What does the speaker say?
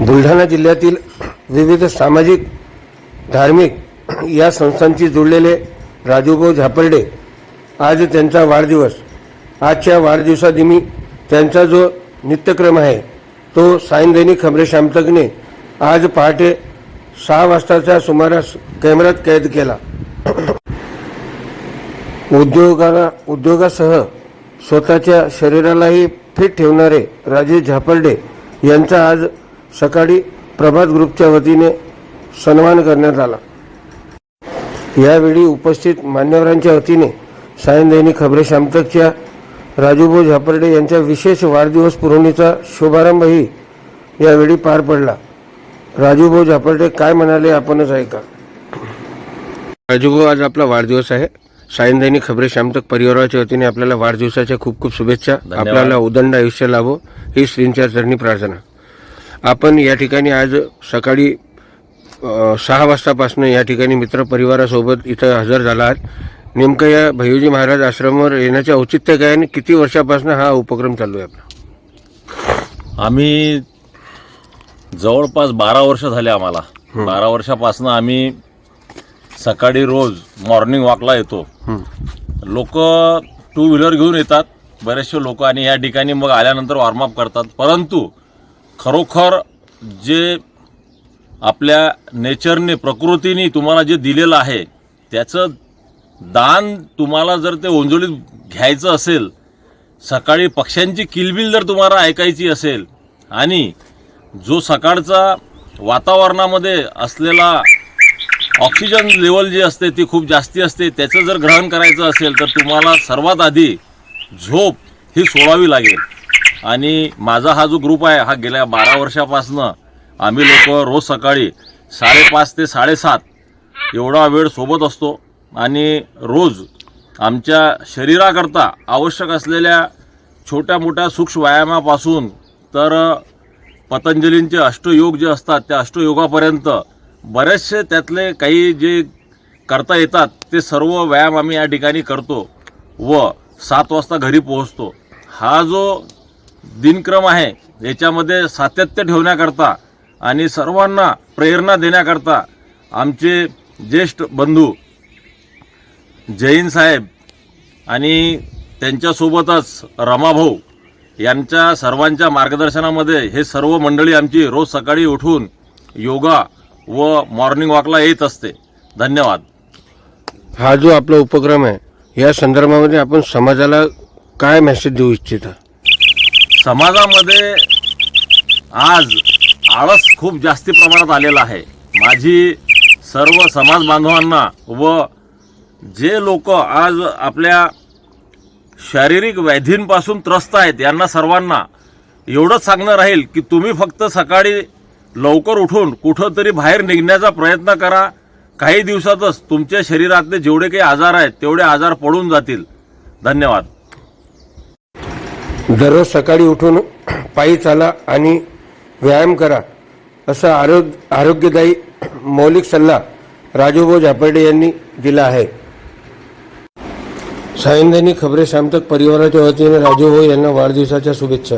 बुलढाणा जिल्ह्यातील विविध सामाजिक धार्मिक या संस्थांशी जुळलेले राजूभाऊ झापर्डे आज त्यांचा वाढदिवस. आजच्या वाढदिवसानिमी त्यांचा जो नित्यक्रम आहे तो सायनदैनिक खबरे शामतकने आज पहाटे सहा वाजताच्या सुमारास कॅमेऱ्यात कैद केला. उद्योगाला उद्योगासह स्वतःच्या शरीरालाही फिट ठेवणारे राजेश झापर्डे यांचा आज सकाळी प्रभात ग्रुपच्या वतीने सन्मान करण्यात आला. यावेळी उपस्थित मान्यवरांच्या वतीने सायन दैनिक खबरे शामतकच्या राजूभाऊ झापर्डे यांच्या विशेष वाढदिवस पुरवणीचा शुभारंभही यावेळी पार पडला. राजूभाऊ झापर्डे काय म्हणाले आपणच ऐका. राजूभाऊ आज आपला वाढदिवस आहे. सायन दैनिक खबरे शामतक परिवाराच्या वतीने आपल्याला वाढदिवसाच्या खूप खूप शुभेच्छा. आपल्याला उदंड आयुष्य लाभो. ही श्रींच्या चरणी प्रार्थना. आपण या ठिकाणी आज सकाळी सहा वाजतापासून या ठिकाणी मित्रपरिवारासोबत इथं हजर झाला आहात. नेमकं या भैयूजी महाराज आश्रमावर येण्याचे औचित्य काय आणि किती वर्षापासून हा उपक्रम चालू आहे आपला? आम्ही जवळपास बारा वर्ष झाले आम्हाला. बारा वर्षापासून आम्ही सकाळी रोज मॉर्निंग वॉकला येतो. लोक टू व्हीलर घेऊन येतात. बरेचसे लोक आणि या ठिकाणी मग आल्यानंतर वॉर्मअप करतात. परंतु खरोखर जे आपल्या नेचरने प्रकृतीने तुम्हाला जे दिलेलं आहे त्याचं दान तुम्हाला जर ते ओंजळीत घ्यायचं असेल सकाळी पक्ष्यांची किलबिल जर तुम्हाला ऐकायची असेल आणि जो सकाळचा वातावरणामध्ये असलेला ऑक्सिजन लेवल जी असते ती खूप जास्ती असते त्याचं जर ग्रहण करायचं असेल तर तुम्हाला सर्वात आधी झोप ही सोडावी लागेल. आणि माझा हा जो ग्रुप आहे हा गेल्या बारा वर्षापासनं आम्ही लोक रोज सकाळी साडेपाच ते साडेसात एवढा वेळ सोबत असतो. आणि रोज आमच्या शरीराकरता आवश्यक असलेल्या छोट्या मोठ्या सूक्ष्म व्यायामापासून तर पतंजलींचे अष्टयोग जे असतात त्या अष्टयोगापर्यंत बरेचसे त्यातले काही जे करता येतात ते सर्व व्यायाम आम्ही या ठिकाणी करतो व सात वाजता घरी पोहोचतो. हा जो दिनक्रम आहे. याच्यामध्ये सातत्य ठेवण्याकरता आणि सर्वांना प्रेरणा देण्याकरता आमचे ज्येष्ठ बंधू जैन साहेब आणि त्यांच्यासोबतच रमाभाऊ यांच्या सर्वांच्या मार्गदर्शनामध्ये हे सर्व मंडळी आमची रोज सकाळी उठून योगा व मॉर्निंग वॉकला येत असते. धन्यवाद. हा जो आपला उपक्रम आहे या संदर्भामध्ये आपण समाजाला काय मेसेज देऊ इच्छिता? समाजामध्ये आज आळस खूप जास्ती प्रमाणात आलेला आहे. माझी सर्व समाज बांधवांना व जे लोक आज आपल्या शारीरिक व्याधींपासून त्रस्त आहेत यांना सर्वांना एवढंच सांगणं राहील की तुम्ही फक्त सकाळी लवकर उठून कुठंतरी बाहेर निघण्याचा प्रयत्न करा. काही दिवसातच तुमच्या शरीरातले जेवढे काही आजार आहेत तेवढे आजार पडून जातील. धन्यवाद. दररोज सकाळी उठून पायी चाला आणि व्यायाम करा असा आरोग्य आरोग्यदायी मौलिक सल्ला राजूभाऊ झापर्डे यांनी दिला आहे. सायंदैनिक खबरे शामतक परिवाराच्या वतीने राजूभाऊ यांना वाढदिवसाच्या शुभेच्छा.